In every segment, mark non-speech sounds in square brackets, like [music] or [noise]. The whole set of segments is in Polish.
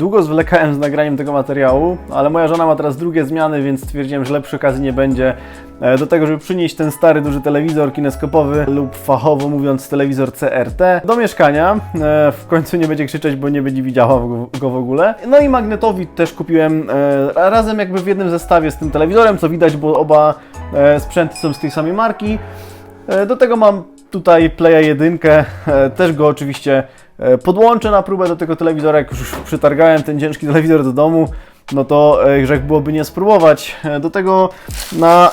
Długo zwlekałem z nagraniem tego materiału, ale moja żona ma teraz drugie zmiany, więc stwierdziłem, że lepszej okazji nie będzie e, do tego, żeby przynieść ten stary, duży telewizor kineskopowy lub fachowo mówiąc telewizor CRT do mieszkania. E, W końcu nie będzie krzyczeć, bo nie będzie widziała go- w ogóle. No i magnetowid też kupiłem e, razem jakby w jednym zestawie z tym telewizorem, co widać, bo oba sprzęty są z tej samej marki. Do tego mam tutaj Playa 1, e, też go oczywiście podłączę na próbę do tego telewizora, jak już przytargałem ten ciężki telewizor do domu, no to e, grzech byłoby nie spróbować. E, Do tego na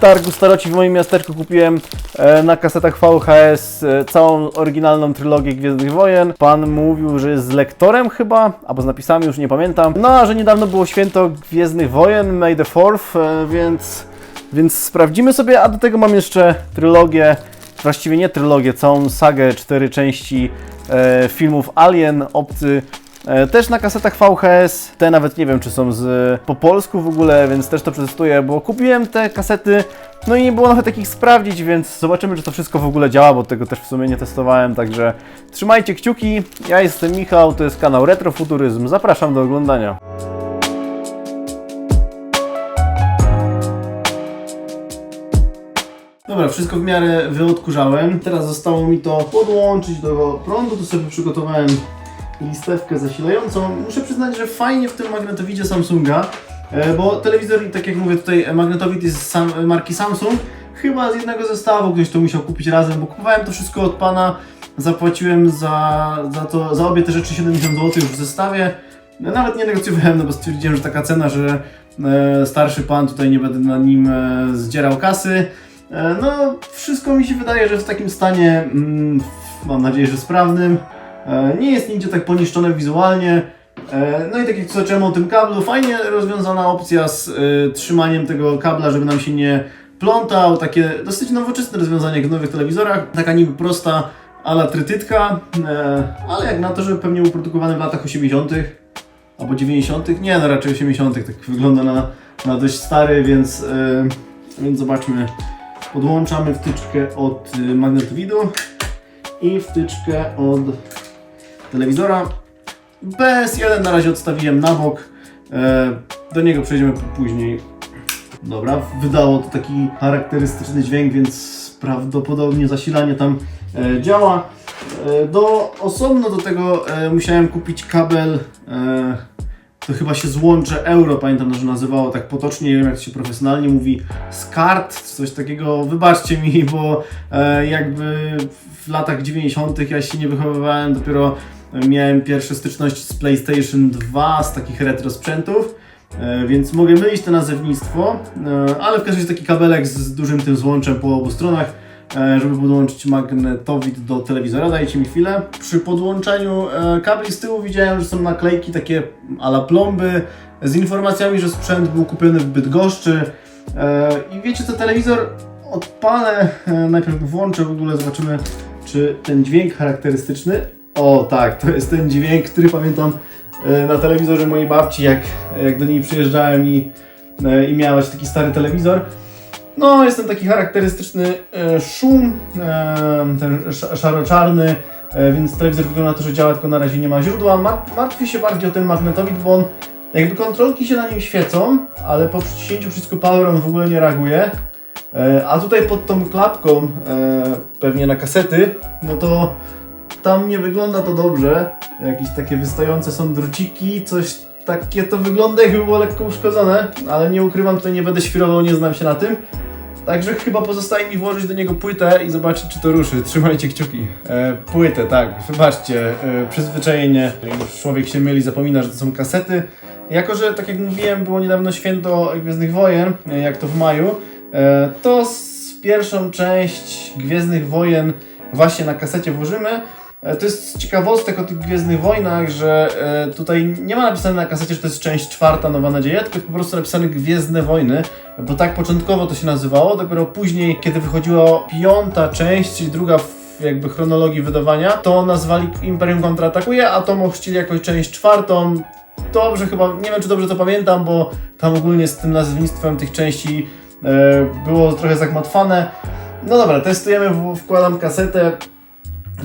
targu staroci w moim miasteczku kupiłem e, na kasetach VHS e, całą oryginalną trylogię Gwiezdnych Wojen. Pan mówił, że jest z lektorem chyba, albo z napisami, już nie pamiętam. No a że niedawno było święto Gwiezdnych Wojen, May the 4th, e, więc, więc sprawdzimy sobie, a do tego mam jeszcze trylogię, właściwie nie trylogię, całą sagę, cztery części e, filmów Alien, Obcy, E, Też na kasetach VHS, te nawet nie wiem czy są z, po polsku w ogóle, więc też to przetestuję, bo kupiłem te kasety, no i nie było nawet takich sprawdzić, więc zobaczymy czy to wszystko w ogóle działa, bo tego też w sumie nie testowałem, także trzymajcie kciuki, ja jestem Michał, to jest kanał Retrofuturyzm, zapraszam do oglądania. Dobra, wszystko w miarę wyodkurzałem. Teraz zostało mi to podłączyć do prądu. Tu sobie przygotowałem listewkę zasilającą. Muszę przyznać, że fajnie w tym magnetowidzie Samsunga, e, bo telewizor, tak jak mówię tutaj, magnetowid jest sam, marki Samsung. Chyba z jednego zestawu ktoś to musiał kupić razem, bo kupowałem to wszystko od pana. Zapłaciłem za, za, to, za obie te rzeczy 70 zł już w zestawie. No, Nawet nie negocjowałem, no bo stwierdziłem, że taka cena, że e, starszy pan tutaj nie będę na nim e, zdzierał kasy. E, No, wszystko mi się wydaje, że w takim stanie, mm, mam nadzieję, że sprawnym. E, Nie jest nigdzie tak poniszczone wizualnie. E, No i tak jak zacząłem o tym kablu, fajnie rozwiązana opcja z trzymaniem tego kabla, żeby nam się nie plątał. Takie dosyć nowoczesne rozwiązanie jak w nowych telewizorach. Taka niby prosta ala trytytka, ale jak na to, że pewnie był produkowany w latach 80. albo 90. Nie, no raczej 80. Tak wygląda na, na dość stary, więc, więc zobaczmy. Podłączamy wtyczkę od y, magnetowidu i wtyczkę od telewizora. PS1 na razie odstawiłem na bok. E, Do niego przejdziemy później. Dobra, wydało to taki charakterystyczny dźwięk, więc prawdopodobnie zasilanie tam e, działa. E, Do osobno do tego musiałem kupić kabel. To chyba się złącze euro, pamiętam, że nazywało tak potocznie, nie wiem jak to się profesjonalnie mówi, SCART, coś takiego, wybaczcie mi, bo e, jakby w latach 90. ja się nie wychowywałem, dopiero miałem pierwsze styczności z PlayStation 2, z takich retro sprzętów, e, więc mogę mylić to nazewnictwo, e, ale w każdym razie taki kabelek z, z dużym tym złączem po obu stronach, żeby podłączyć magnetowid do telewizora. Dajcie mi chwilę. Przy podłączaniu e, kabli z tyłu widziałem, że są naklejki takie ala plomby z informacjami, że sprzęt był kupiony w Bydgoszczy. E, I wiecie co, telewizor odpalę, e, najpierw włączę w ogóle, zobaczymy czy ten dźwięk charakterystyczny. O tak, to jest ten dźwięk, który pamiętam e, na telewizorze mojej babci, jak, jak do niej przyjeżdżałem i, e, i miała taki stary telewizor. No, jest ten taki charakterystyczny e, szum, e, ten sz- szaro-czarny, e, więc telewizor wygląda na to, że działa, tylko na razie nie ma źródła. Mar- martwię się bardziej o ten magnetowid, bo on, jakby kontrolki się na nim świecą, ale po przyciśnięciu wszystko power on w ogóle nie reaguje. A tutaj pod tą klapką, pewnie na kasety, no to tam nie wygląda to dobrze. Jakieś takie wystające są druciki, coś takie to wygląda jakby było lekko uszkodzone, ale nie ukrywam, tutaj nie będę świrował, nie znam się na tym. Także chyba pozostaje mi włożyć do niego płytę i zobaczyć, czy to ruszy. Trzymajcie kciuki. E, płytę, tak, wybaczcie, e, przyzwyczajenie. Już człowiek się myli, zapomina, że to są kasety. Jako, że tak jak mówiłem, było niedawno święto Gwiezdnych Wojen, e, jak to w maju, e, to z pierwszą część Gwiezdnych Wojen właśnie na kasecie włożymy. E, To jest ciekawostek o tych Gwiezdnych Wojnach, że e, tutaj nie ma napisane na kasecie, że to jest część czwarta Nowa Nadzieja, tylko jest po prostu napisane Gwiezdne Wojny, bo tak początkowo to się nazywało, dopiero później, kiedy wychodziła piąta część, czyli druga jakby chronologii wydawania, to nazwali Imperium Kontratakuje, a to ochrzcili jakoś część czwartą. Dobrze chyba, nie wiem czy dobrze to pamiętam, bo tam ogólnie z tym nazewnictwem tych części e, było trochę zagmatwane. No dobra, testujemy, wkładam kasetę.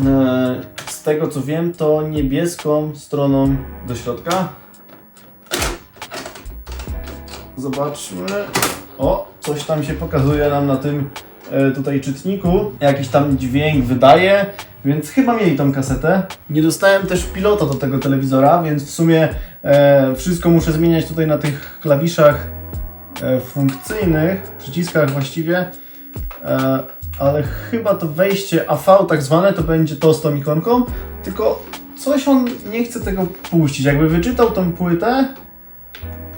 E, tego co wiem, to niebieską stroną do środka. Zobaczmy. O, coś tam się pokazuje nam na tym e, tutaj czytniku. Jakiś tam dźwięk wydaje, więc chyba mieli tą kasetę. Nie dostałem też pilota do tego telewizora, więc w sumie e, wszystko muszę zmieniać tutaj na tych klawiszach funkcyjnych, przyciskach właściwie. Ale chyba to wejście AV tak zwane to będzie to z tą ikonką, tylko coś on nie chce tego puścić. Jakby wyczytał tą płytę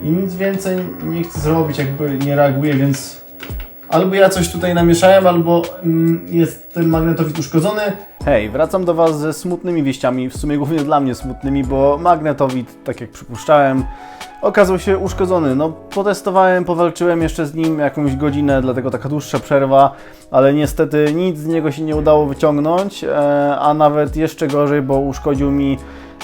i nic więcej nie chce zrobić, jakby nie reaguje, więc albo ja coś tutaj namieszałem, albo mm, jest ten magnetowid uszkodzony. Hej, wracam do Was ze smutnymi wieściami, w sumie głównie dla mnie smutnymi, bo magnetowid, tak jak przypuszczałem, okazał się uszkodzony. No, potestowałem, powalczyłem jeszcze z nim jakąś godzinę, dlatego taka dłuższa przerwa, ale niestety nic z niego się nie udało wyciągnąć, e, a nawet jeszcze gorzej, bo uszkodził mi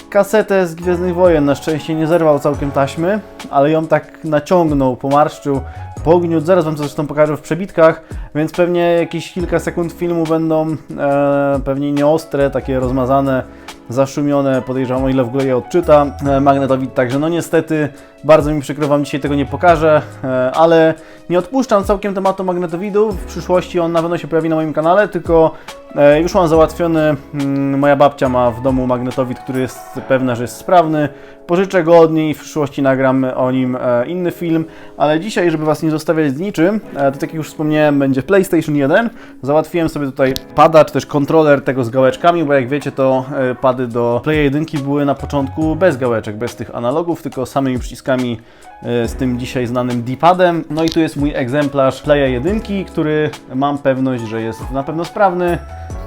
kasetę z Gwiezdnych Wojen. Na szczęście nie zerwał całkiem taśmy, ale ją tak naciągnął, pomarszczył, pogniótł. Zaraz Wam to zresztą pokażę w przebitkach, więc pewnie jakieś kilka sekund filmu będą e, pewnie nieostre, takie rozmazane, zaszumione. Podejrzewam, o ile w ogóle je odczyta e, magnetowid. Także no niestety bardzo mi przykro Wam dzisiaj tego nie pokażę, e, ale nie odpuszczam całkiem tematu magnetowidu. W przyszłości on na pewno się pojawi na moim kanale, tylko e, już mam załatwiony. mm, Moja babcia ma w domu magnetowid, który jest pewna, że jest sprawny. Pożyczę go od niej, w przyszłości nagram o nim e, inny film, ale dzisiaj, żeby Was nie zostawiać z niczym, to tak jak już wspomniałem, będzie PlayStation 1. Załatwiłem sobie tutaj pada, czy też kontroler tego z gałeczkami, bo jak wiecie, to pady do Play 1 były na początku bez gałeczek, bez tych analogów, tylko samymi przyciskami e, z tym dzisiaj znanym D-padem. No i tu jest mój egzemplarz Playa 1, który mam pewność, że jest na pewno sprawny,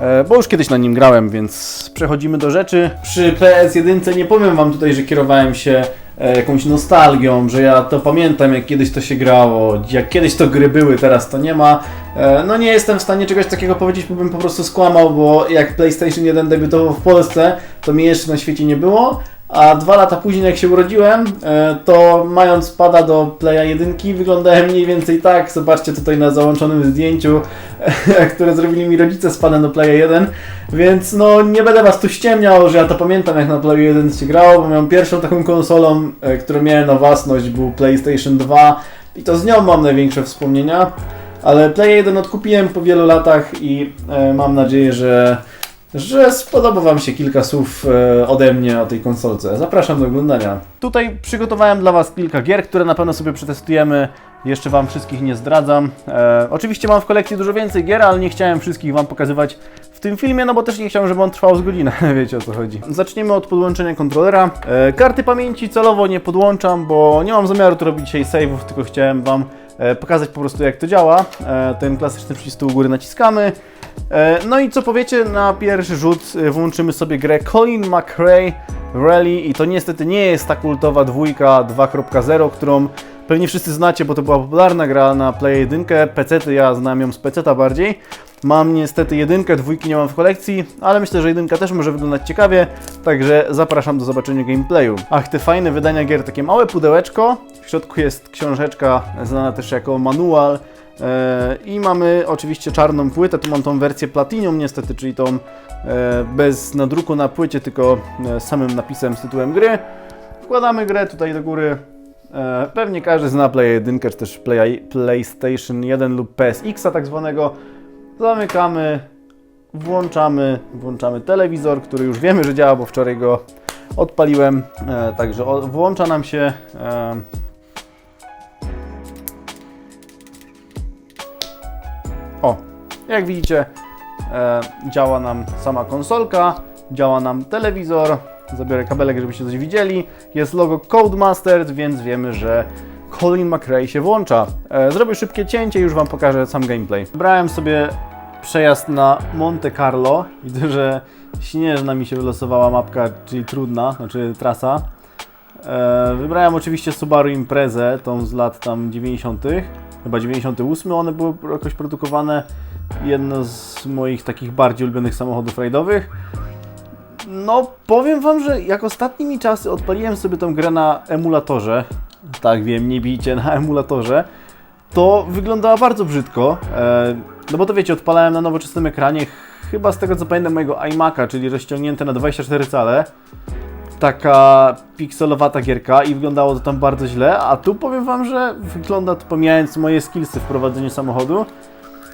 e, bo już kiedyś na nim grałem, więc przechodzimy do rzeczy. Przy PS1 nie powiem Wam tutaj, że kierowałem się e, jakąś nostalgią, że ja to pamiętam, jak kiedyś to się grało, jak kiedyś to gry były, teraz to nie ma. No nie jestem w stanie czegoś takiego powiedzieć, bo bym po prostu skłamał, bo jak PlayStation 1 debiutował w Polsce, to mnie jeszcze na świecie nie było. A dwa lata później, jak się urodziłem, e, to mając pada do Playa 1, wyglądałem mniej więcej tak. Zobaczcie tutaj na załączonym zdjęciu, [laughs] które zrobili mi rodzice z padem do Playa 1. Więc no nie będę was tu ściemniał, że ja to pamiętam jak na Playu 1 się grało, bo moją pierwszą taką konsolą, e, którą miałem na własność był PlayStation 2 i to z nią mam największe wspomnienia. Ale Play 1 odkupiłem po wielu latach i e, mam nadzieję, że że spodoba Wam się kilka słów e, ode mnie o tej konsolce. Zapraszam do oglądania. Tutaj przygotowałem dla Was kilka gier, które na pewno sobie przetestujemy. Jeszcze Wam wszystkich nie zdradzam. E, oczywiście mam w kolekcji dużo więcej gier, ale nie chciałem wszystkich Wam pokazywać w tym filmie, no bo też nie chciałem, żeby on trwał z godzinę. [laughs] Wiecie o co chodzi. Zaczniemy od podłączenia kontrolera. E, karty pamięci celowo nie podłączam, bo nie mam zamiaru tu robić dzisiaj save'ów, tylko chciałem Wam e, pokazać po prostu jak to działa. E, ten klasyczny przycisk tu u góry naciskamy. E, No i co powiecie, na pierwszy rzut e, włączymy sobie grę Colin McRae Rally i to niestety nie jest ta kultowa dwójka 2.0, którą pewnie wszyscy znacie, bo to była popularna gra na Play 1, PC, ja znam ją z PC bardziej. Mam niestety jedynkę, dwójki nie mam w kolekcji, ale myślę, że jedynka też może wyglądać ciekawie, także zapraszam do zobaczenia gameplayu. Ach, te fajne wydania gier, takie małe pudełeczko, w środku jest książeczka znana też jako manual, E, I mamy oczywiście czarną płytę, tu mam tą wersję Platinum niestety, czyli tą e, bez nadruku na płycie, tylko e, samym napisem z tytułem gry. Wkładamy grę tutaj do góry. Pewnie każdy zna Play 1 czy też Play, PlayStation 1 lub PSX tak zwanego. Zamykamy, włączamy, włączamy telewizor, który już wiemy, że działa, bo wczoraj go odpaliłem. E, Także o- włącza nam się e, O, jak widzicie, e, działa nam sama konsolka, działa nam telewizor. Zabiorę kabelek, żebyście coś widzieli. Jest logo Codemaster, więc wiemy, że Colin McRae się włącza. E, zrobię szybkie cięcie i już Wam pokażę sam gameplay. Wybrałem sobie przejazd na Monte Carlo. Widzę, że śnieżna mi się wylosowała mapka, czyli trudna, znaczy trasa. E, wybrałem oczywiście Subaru Imprezę, tą z lat tam 90. Chyba 98 one były jakoś produkowane. Jedno z moich takich bardziej ulubionych samochodów rajdowych. No, powiem Wam, że jak ostatnimi czasy odpaliłem sobie tą grę na emulatorze, tak wiem, nie bijcie na emulatorze, to wyglądała bardzo brzydko. E, no bo to wiecie, odpalałem na nowoczesnym ekranie, chyba z tego co pamiętam mojego iMac'a, czyli rozciągnięte na 24 cale. Taka pikselowata gierka i wyglądało to tam bardzo źle, a tu powiem Wam, że wygląda to pomijając moje skillsy w prowadzeniu samochodu,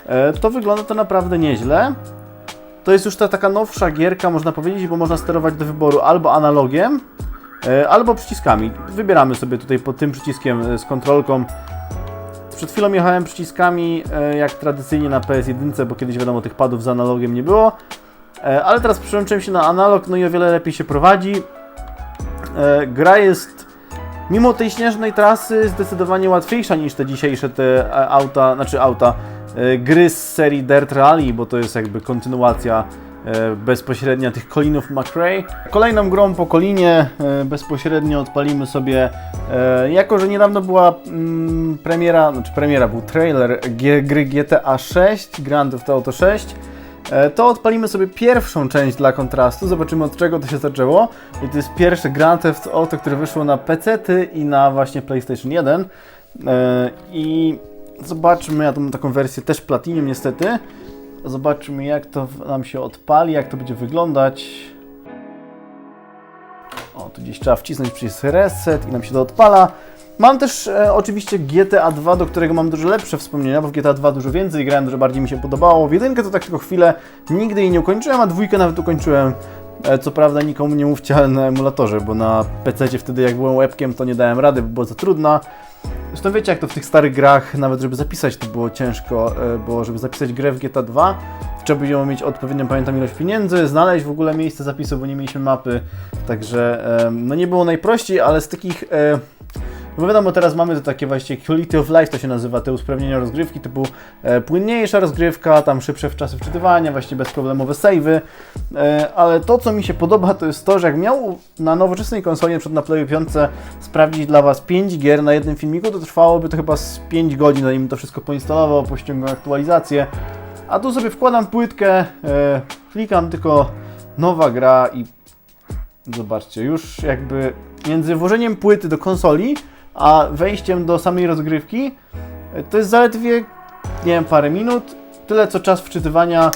e, to wygląda to naprawdę nieźle. To jest już ta taka nowsza gierka, można powiedzieć, bo można sterować do wyboru albo analogiem, e, albo przyciskami. Wybieramy sobie tutaj pod tym przyciskiem e, z kontrolką. Przed chwilą jechałem przyciskami e, jak tradycyjnie na PS1, bo kiedyś wiadomo tych padów z analogiem nie było. E, Ale teraz przełączyłem się na analog, no i o wiele lepiej się prowadzi. E, Gra jest mimo tej śnieżnej trasy zdecydowanie łatwiejsza niż te dzisiejsze te auta, znaczy auta, gry z serii Dirt Rally, bo to jest jakby kontynuacja e, bezpośrednia tych Colinów McRae. Kolejną grą po Colinie e, bezpośrednio odpalimy sobie, e, jako że niedawno była mm, premiera, znaczy premiera, był trailer gry GTA 6, Grand Theft Auto 6, e, to odpalimy sobie pierwszą część dla kontrastu, zobaczymy od czego to się zaczęło. I to jest pierwsze Grand Theft Auto, które wyszło na PC i na właśnie PlayStation 1. E, I zobaczmy, ja tu mam taką wersję też Platinum niestety. Zobaczmy jak to nam się odpali, jak to będzie wyglądać. O, tu gdzieś trzeba wcisnąć przycisk reset i nam się to odpala. Mam też e, oczywiście GTA 2, do którego mam dużo lepsze wspomnienia, bo w GTA 2 dużo więcej grałem, dużo bardziej mi się podobało. W jedynkę to tak tylko chwilę, nigdy jej nie ukończyłem, a dwójkę nawet ukończyłem. E, Co prawda nikomu nie mówcie, ale na emulatorze, bo na PC wtedy jak byłem webkiem to nie dałem rady, bo była za trudna. Zresztą wiecie jak to w tych starych grach, nawet żeby zapisać to było ciężko, e, bo żeby zapisać grę w GTA 2 trzeba było mieć odpowiednią, pamiętam, ilość pieniędzy, znaleźć w ogóle miejsce zapisu, bo nie mieliśmy mapy, także e, no nie było najprościej, ale z takich... No wiadomo, teraz mamy to takie właśnie quality of life, to się nazywa, te usprawnienia rozgrywki, typu e, płynniejsza rozgrywka, tam szybsze w czasy wczytywania, właśnie bezproblemowe savey, e, ale to, co mi się podoba, to jest to, że jak miał na nowoczesnej konsoli, na przykład na Playu 5, sprawdzić dla Was 5 gier na jednym filmiku, to trwałoby to chyba z 5 godzin, zanim to wszystko poinstalował, pościągał aktualizację, a tu sobie wkładam płytkę, e, klikam tylko nowa gra i zobaczcie, już jakby między włożeniem płyty do konsoli, a wejściem do samej rozgrywki, e, to jest zaledwie, nie wiem, parę minut, tyle co czas wczytywania,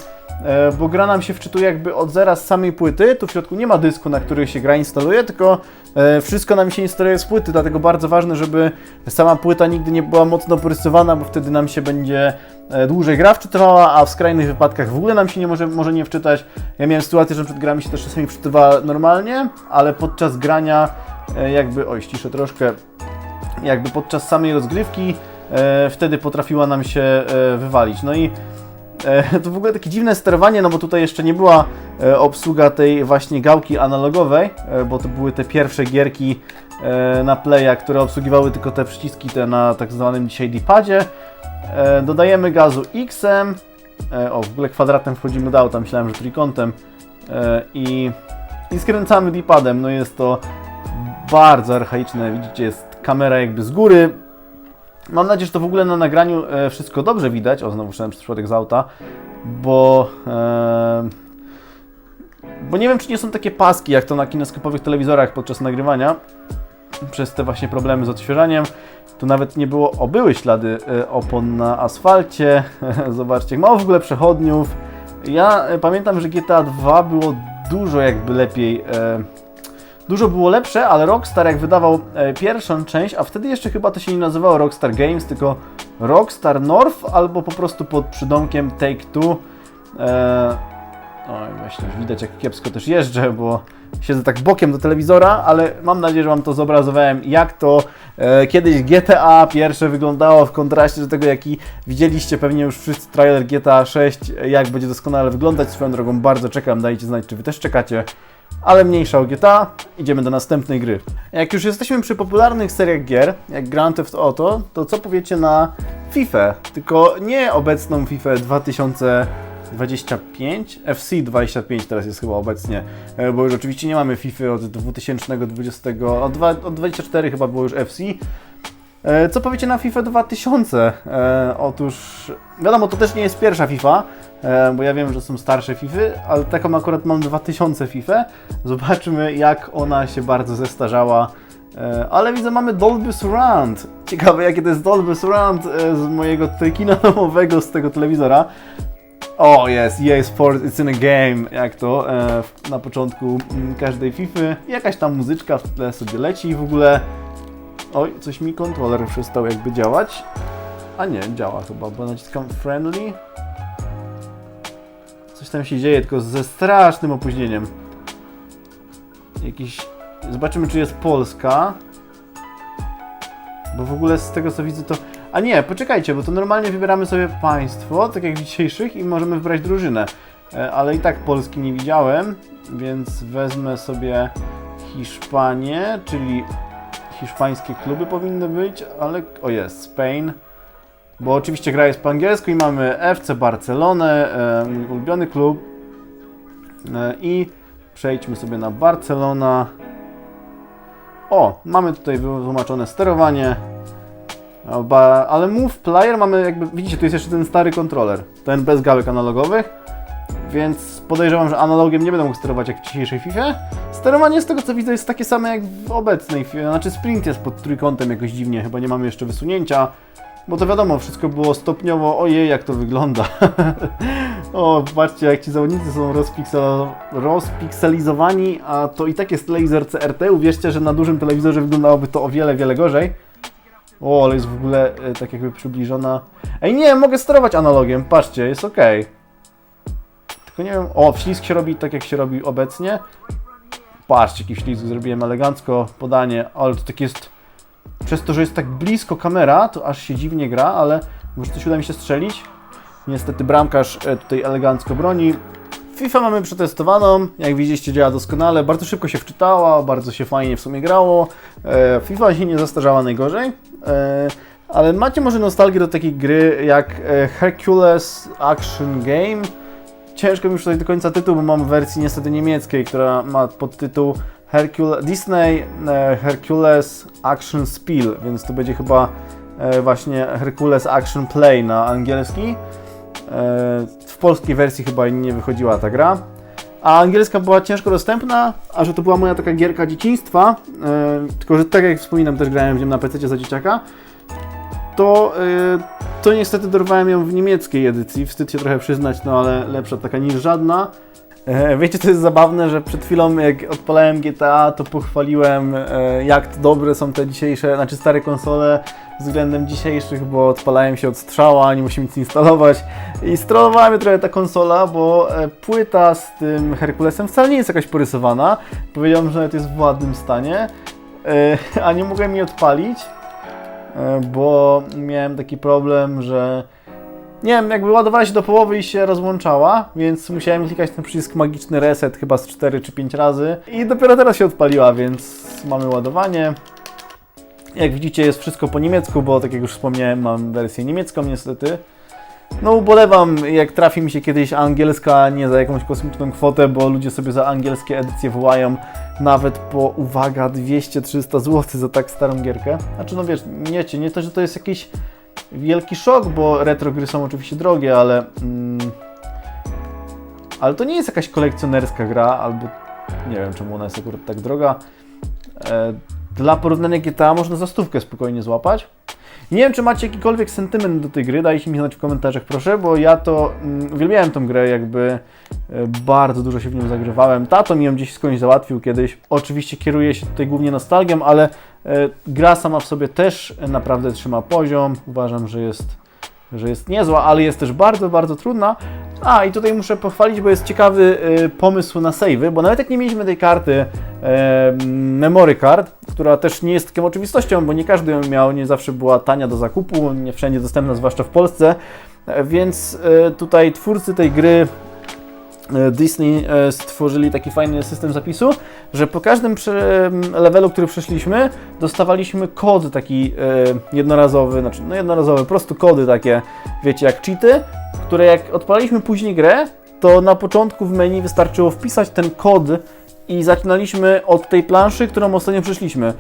e, bo gra nam się wczytuje jakby od zera z samej płyty, tu w środku nie ma dysku, na który się gra instaluje, tylko e, wszystko nam się instaluje z płyty, dlatego bardzo ważne, żeby sama płyta nigdy nie była mocno porysowana, bo wtedy nam się będzie dłużej gra wczytywała, a w skrajnych wypadkach w ogóle nam się nie może, może nie wczytać. Ja miałem sytuację, że przed grami się też czasami wczytywała normalnie, ale podczas grania jakby, oj ściszę troszkę, jakby podczas samej rozgrywki e, wtedy potrafiła nam się e, wywalić. No i e, [laughs] to w ogóle takie dziwne sterowanie, no bo tutaj jeszcze nie była e, obsługa tej właśnie gałki analogowej, e, bo to były te pierwsze gierki e, na Playa, które obsługiwały tylko te przyciski te na tak zwanym dzisiaj D-padzie. E, dodajemy gazu X-em, e, o w ogóle kwadratem wchodzimy do auta, myślałem, że trójkątem e, i, i skręcamy D-padem, no jest to bardzo archaiczne, widzicie, jest kamera jakby z góry. Mam nadzieję, że to w ogóle na nagraniu e, wszystko dobrze widać. O, znowu szedłem przez przypadek z auta, bo... E, bo nie wiem, czy nie są takie paski, jak to na kineskopowych telewizorach podczas nagrywania, przez te właśnie problemy z odświeżaniem. Tu nawet nie było, o były ślady e, opon na asfalcie. [laughs] Zobaczcie, mało w ogóle przechodniów. Ja pamiętam, że GTA 2 było dużo jakby lepiej dużo było lepsze, ale Rockstar jak wydawał e, pierwszą część, a wtedy jeszcze chyba to się nie nazywało Rockstar Games, tylko Rockstar North albo po prostu pod przydomkiem Take Two. E, oj, właśnie już widać jak kiepsko też jeżdżę, bo siedzę tak bokiem do telewizora, ale mam nadzieję, że Wam to zobrazowałem, jak to e, kiedyś GTA pierwsze wyglądało w kontraście do tego, jaki widzieliście pewnie już wszyscy trailer GTA 6, jak będzie doskonale wyglądać. Swoją drogą bardzo czekam, dajcie znać, czy Wy też czekacie. Ale mniejsza o GTA, idziemy do następnej gry. Jak już jesteśmy przy popularnych seriach gier, jak Grand Theft Auto, to co powiecie na FIFA? Tylko nie obecną FIFA 2025, FC 25 teraz jest chyba obecnie, e, bo już oczywiście nie mamy FIFA od 2020, od, dwa- od 24 chyba było już FC. E, Co powiecie na FIFA 2000? E, otóż, wiadomo, to też nie jest pierwsza FIFA, bo ja wiem, że są starsze FIFA, ale taką akurat mam 2000 FIFA. Zobaczymy, jak ona się bardzo zestarzała. E, ale widzę, mamy Dolby Surround. Ciekawe, jakie to jest Dolby Surround e, z mojego kina domowego, z tego telewizora. O, jest, EA Sports, it's in a game, jak to e, na początku mm, każdej FIFA. Jakaś tam muzyczka w tle sobie leci i w ogóle... Oj, coś mi kontroler przestał jakby działać. A nie, działa chyba, bo naciskam friendly. Coś tam się dzieje, tylko ze strasznym opóźnieniem. Jakiś... Zobaczymy, czy jest Polska. Bo w ogóle z tego co widzę to... A nie, poczekajcie, bo to normalnie wybieramy sobie państwo, tak jak w dzisiejszych i możemy wybrać drużynę. E, Ale i tak Polski nie widziałem, więc wezmę sobie Hiszpanię, czyli hiszpańskie kluby powinny być, ale... O jest, Spain. Bo oczywiście gra jest po angielsku i mamy FC Barcelonę, mój ulubiony klub. E, I przejdźmy sobie na Barcelona. O, mamy tutaj wytłumaczone sterowanie. Ale Move Player mamy jakby, widzicie, tu jest jeszcze ten stary kontroler, ten bez gałek analogowych, więc podejrzewam, że analogiem nie będę mógł sterować jak w dzisiejszej FIFA. Sterowanie z tego co widzę jest takie same jak w obecnej FIFA, znaczy sprint jest pod trójkątem jakoś dziwnie, chyba nie mamy jeszcze wysunięcia, bo to wiadomo, wszystko było stopniowo, ojej jak to wygląda. [laughs] o, patrzcie jak ci zawodnicy są rozpiksel, rozpikselizowani, a to i tak jest laser CRT, uwierzcie, że na dużym telewizorze wyglądałoby to o wiele, wiele gorzej. O, ale jest w ogóle e, tak jakby przybliżona. Ej, nie, mogę sterować analogiem, patrzcie, jest ok. Tylko nie wiem, o, wślizg się robi tak jak się robi obecnie. Patrzcie, jaki wślizg zrobiłem elegancko, podanie, ale to tak jest... Przez to, że jest tak blisko kamera, to aż się dziwnie gra, ale może coś uda mi się strzelić. Niestety bramkarz e, tutaj elegancko broni. FIFA mamy przetestowaną, jak widzieliście działa doskonale, bardzo szybko się wczytała, bardzo się fajnie w sumie grało. E, FIFA się nie zastarzała najgorzej, e, ale macie może nostalgię do takiej gry jak Hercules Action Game. Ciężko mi już tutaj do końca tytuł, bo mam w wersji niestety niemieckiej, która ma podtytuł Hercule, Disney e, Hercules Action Spiel, więc to będzie chyba e, właśnie Hercules Action Play na angielski. E, W polskiej wersji chyba nie wychodziła ta gra. A angielska była ciężko dostępna, a że to była moja taka gierka dzieciństwa, tylko że tak jak wspominam, też grałem w nią na PC za dzieciaka, to, to niestety dorwałem ją w niemieckiej edycji. Wstyd się trochę przyznać, no ale lepsza taka niż żadna. E, Wiecie, to jest zabawne, że przed chwilą jak odpalałem GTA, to pochwaliłem e, jak dobre są te dzisiejsze, znaczy stare konsole względem dzisiejszych, bo odpalałem się od strzała, nie musimy nic instalować. I strollowała mnie trochę ta konsola, bo e, płyta z tym Herkulesem wcale nie jest jakaś porysowana. Powiedziałem, że nawet jest w ładnym stanie, a nie mogłem jej odpalić, bo miałem taki problem, że nie wiem, jakby ładowała się do połowy i się rozłączała, więc musiałem klikać ten przycisk magiczny reset chyba z 4 czy 5 razy i dopiero teraz się odpaliła, więc mamy ładowanie. Jak widzicie jest wszystko po niemiecku, bo tak jak już wspomniałem mam wersję niemiecką niestety. No ubolewam, jak trafi mi się kiedyś angielska nie za jakąś kosmiczną kwotę, bo ludzie sobie za angielskie edycje wołają nawet po, uwaga, 200-300 zł za tak starą gierkę. Znaczy no wiesz, nie, nie to, że to jest jakiś wielki szok, bo retro gry są oczywiście drogie, ale. Mm, ale to nie jest jakaś kolekcjonerska gra, albo nie wiem czemu ona jest akurat tak droga. E, dla porównania GTA można za stówkę spokojnie złapać. Nie wiem, czy macie jakikolwiek sentyment do tej gry, dajcie mi znać w komentarzach, proszę, bo ja to mm, uwielbiałem tą grę, jakby e, bardzo dużo się w nią zagrywałem. Tato mi ją gdzieś skądś załatwił kiedyś. Oczywiście kieruję się tutaj głównie nostalgią, ale gra sama w sobie też naprawdę trzyma poziom. Uważam, że jest, że jest niezła, ale jest też bardzo, bardzo trudna. A, i tutaj muszę pochwalić, bo jest ciekawy e, pomysł na savey, bo nawet jak nie mieliśmy tej karty e, memory card, która też nie jest taką oczywistością, bo nie każdy ją miał, nie zawsze była tania do zakupu, nie wszędzie dostępna, zwłaszcza w Polsce, e, więc e, tutaj twórcy tej gry e, Disney e, stworzyli taki fajny system zapisu, że po każdym levelu, który przeszliśmy, dostawaliśmy kod taki e, jednorazowy, znaczy no jednorazowy, po prostu kody takie, wiecie, jak cheaty, które jak odpalaliśmy później grę, to na początku w menu wystarczyło wpisać ten kod i zaczynaliśmy od tej planszy, którą ostatnio przeszliśmy.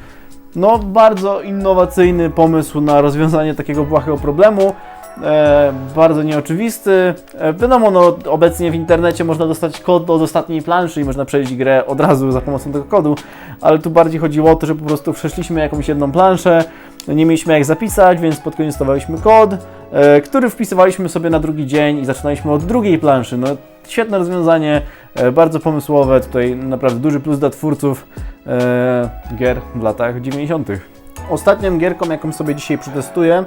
No, bardzo innowacyjny pomysł na rozwiązanie takiego błahego problemu. E, bardzo nieoczywisty. E, wiadomo, no, obecnie w internecie można dostać kod od ostatniej planszy i można przejść grę od razu za pomocą tego kodu, ale tu bardziej chodziło o to, że po prostu przeszliśmy jakąś jedną planszę, no nie mieliśmy jak zapisać, więc podkonstowaliśmy kod, e, który wpisywaliśmy sobie na drugi dzień i zaczynaliśmy od drugiej planszy. No, świetne rozwiązanie, e, bardzo pomysłowe, tutaj naprawdę duży plus dla twórców e, gier w latach 90. Ostatnią gierką, jaką sobie dzisiaj przetestuję,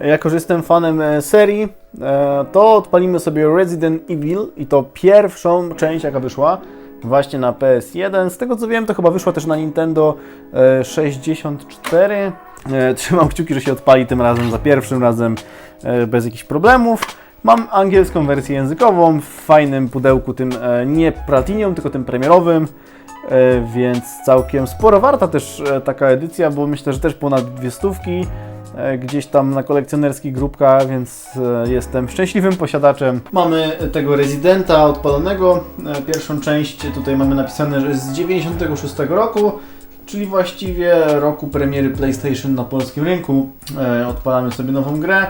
jako że jestem fanem e, serii, e, to odpalimy sobie Resident Evil i to pierwszą część, jaka wyszła właśnie na PS1. Z tego co wiem, to chyba wyszła też na Nintendo e, 64. E, [laughs] Trzymam kciuki, że się odpali tym razem, za pierwszym razem bez jakichś problemów. Mam angielską wersję językową w fajnym pudełku, tym nie platinium, tylko tym premierowym. Więc całkiem sporo warta też taka edycja, bo myślę, że też ponad dwie stówki gdzieś tam na kolekcjonerskich grupkach, więc e, jestem szczęśliwym posiadaczem. Mamy tego Residenta odpalonego. E, Pierwszą część tutaj mamy napisane, że z 96 roku, czyli właściwie roku premiery PlayStation na polskim rynku. E, Odpalamy sobie nową grę.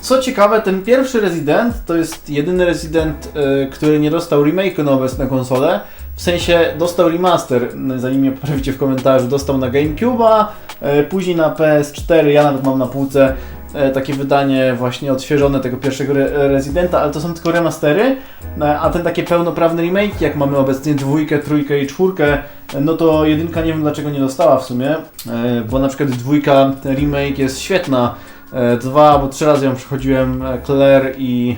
Co ciekawe, ten pierwszy Resident to jest jedyny Resident, e, który nie dostał remake'u na obecne konsole. W sensie dostał remaster, zanim mnie poprawicie w komentarzu, dostał na GameCube'a, e, później na PS4, ja nawet mam na półce e, takie wydanie właśnie odświeżone tego pierwszego re Residenta, ale to są tylko remastery, e, a ten takie pełnoprawny remake, jak mamy obecnie dwójkę, trójkę i czwórkę, no to jedynka nie wiem dlaczego nie dostała w sumie, bo na przykład dwójka, remake jest świetna, dwa albo trzy razy ją przechodziłem, Claire i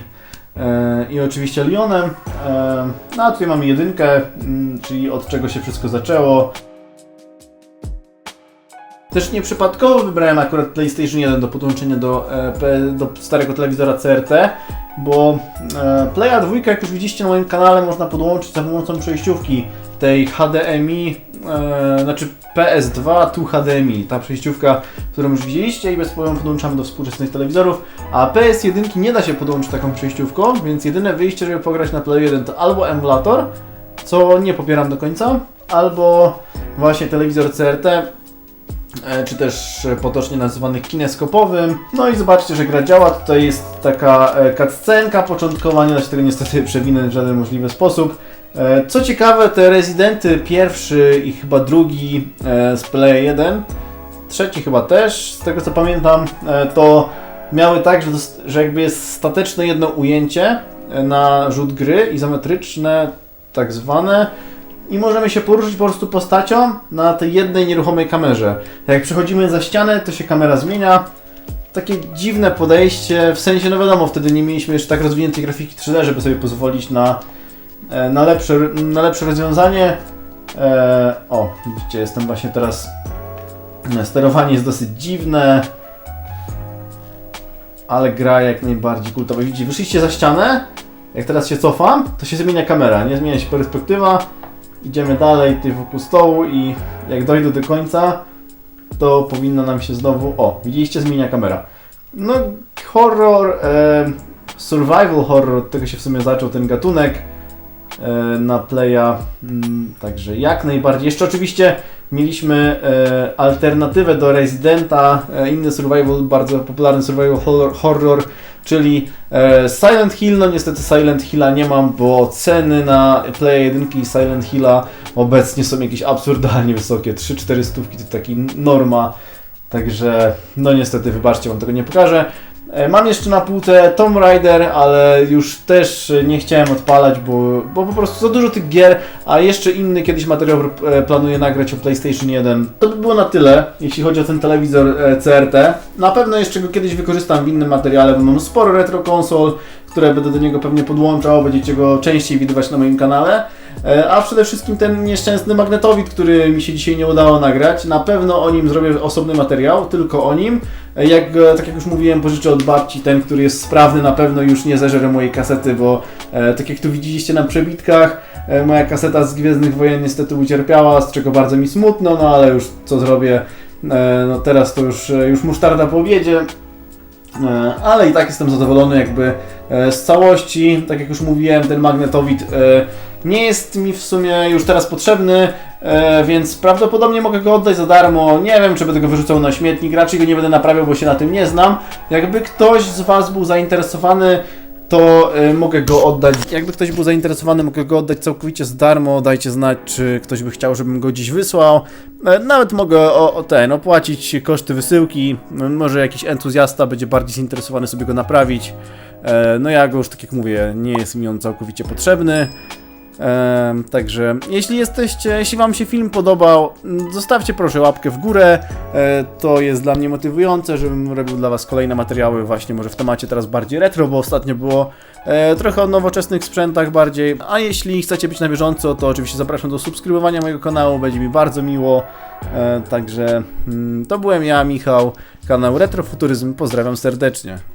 i oczywiście Lyonem. E, No a tutaj mamy jedynkę, mm, czyli od czego się wszystko zaczęło. Też nieprzypadkowo wybrałem akurat PlayStation 1 do podłączenia do, e, do starego telewizora CRT, bo e, Playa 2, jak już widzieliście na moim kanale, można podłączyć za pomocą przejściówki tej HDMI, e, znaczy PS2 tu HDMI, ta przejściówka, którą już widzieliście i bez problemu podłączamy do współczesnych telewizorów, a PS1 nie da się podłączyć taką przejściówką, więc jedyne wyjście, żeby pograć na Play 1 to albo emulator, co nie popieram do końca, albo właśnie telewizor CRT, czy też e, potocznie nazywany kineskopowym. No i zobaczcie, że gra działa. Tutaj jest taka e, cutscenka początkowa, nie da się tego niestety przewinąć w żaden możliwy sposób. E, Co ciekawe, te rezydenty pierwszy i chyba drugi e, z Play 1, trzeci chyba też, z tego co pamiętam, e, to miały tak, że, że jakby jest stateczne jedno ujęcie e, na rzut gry, izometryczne tak zwane, i możemy się poruszyć po prostu postacią na tej jednej nieruchomej kamerze. Jak przechodzimy za ścianę, to się kamera zmienia. Takie dziwne podejście, w sensie, no wiadomo, wtedy nie mieliśmy jeszcze tak rozwiniętej grafiki 3D, żeby sobie pozwolić na, e, na, lepsze, na lepsze rozwiązanie. E, o, widzicie, jestem właśnie teraz. e, Sterowanie jest dosyć dziwne, ale gra jak najbardziej kultowa. Widzicie, wyszliście za ścianę, jak teraz się cofam, to się zmienia kamera, nie zmienia się perspektywa. Idziemy dalej tutaj wokół stołu i jak dojdę do końca, to powinno nam się znowu... O, widzieliście, zmienia kamera. No, horror, e, survival horror, od tego się w sumie zaczął ten gatunek e, na Playa, mm, także jak najbardziej. Jeszcze oczywiście mieliśmy e, alternatywę do Residenta, e, inny survival, bardzo popularny survival horror, horror czyli e, Silent Hill. No niestety Silent Hilla nie mam, bo ceny na Play 1 i Silent Hilla obecnie są jakieś absurdalnie wysokie. 3-4 stówki to taki norma. Także no niestety wybaczcie, wam tego nie pokażę. E, Mam jeszcze na półce Tomb Raider, ale już też nie chciałem odpalać, bo, bo po prostu za dużo tych gier, a jeszcze inny kiedyś materiał e, planuję nagrać o PlayStation 1. To by było na tyle, jeśli chodzi o ten telewizor e, CRT. Na pewno jeszcze go kiedyś wykorzystam w innym materiale, bo mam sporo retro konsol, które będę do niego pewnie podłączał, będziecie go częściej widywać na moim kanale. E, A przede wszystkim ten nieszczęsny magnetowid, który mi się dzisiaj nie udało nagrać. Na pewno o nim zrobię osobny materiał, tylko o nim. E, Jak, e, tak jak już mówiłem, pożyczę od babci ten, który jest sprawny, na pewno już nie zeżerę mojej kasety, bo tak jak tu widzieliście na przebitkach, moja kaseta z Gwiezdnych Wojen niestety ucierpiała, z czego bardzo mi smutno, no ale już co zrobię, no teraz to już, już musztarda po obiedzie. Ale i tak jestem zadowolony jakby z całości. Tak jak już mówiłem, ten magnetowid nie jest mi w sumie już teraz potrzebny, e, więc prawdopodobnie mogę go oddać za darmo. Nie wiem, czy będę go wyrzucał na śmietnik, raczej go nie będę naprawiał, bo się na tym nie znam. Jakby ktoś z Was był zainteresowany, to e, mogę go oddać. Jakby ktoś był zainteresowany, mogę go oddać całkowicie za darmo. Dajcie znać, czy ktoś by chciał, żebym go dziś wysłał. E, Nawet mogę o, o ten, opłacić koszty wysyłki. Może jakiś entuzjasta będzie bardziej zainteresowany sobie go naprawić. No ja go już, tak jak mówię, nie jest mi on całkowicie potrzebny. Także jeśli jesteście, jeśli Wam się film podobał, zostawcie proszę łapkę w górę. E, To jest dla mnie motywujące, żebym robił dla Was kolejne materiały, właśnie może w temacie teraz bardziej retro, bo ostatnio było e, trochę o nowoczesnych sprzętach bardziej. A jeśli chcecie być na bieżąco, to oczywiście zapraszam do subskrybowania mojego kanału, będzie mi bardzo miło. E, Także mm, to byłem ja, Michał, kanał Retrofuturyzm. Pozdrawiam serdecznie.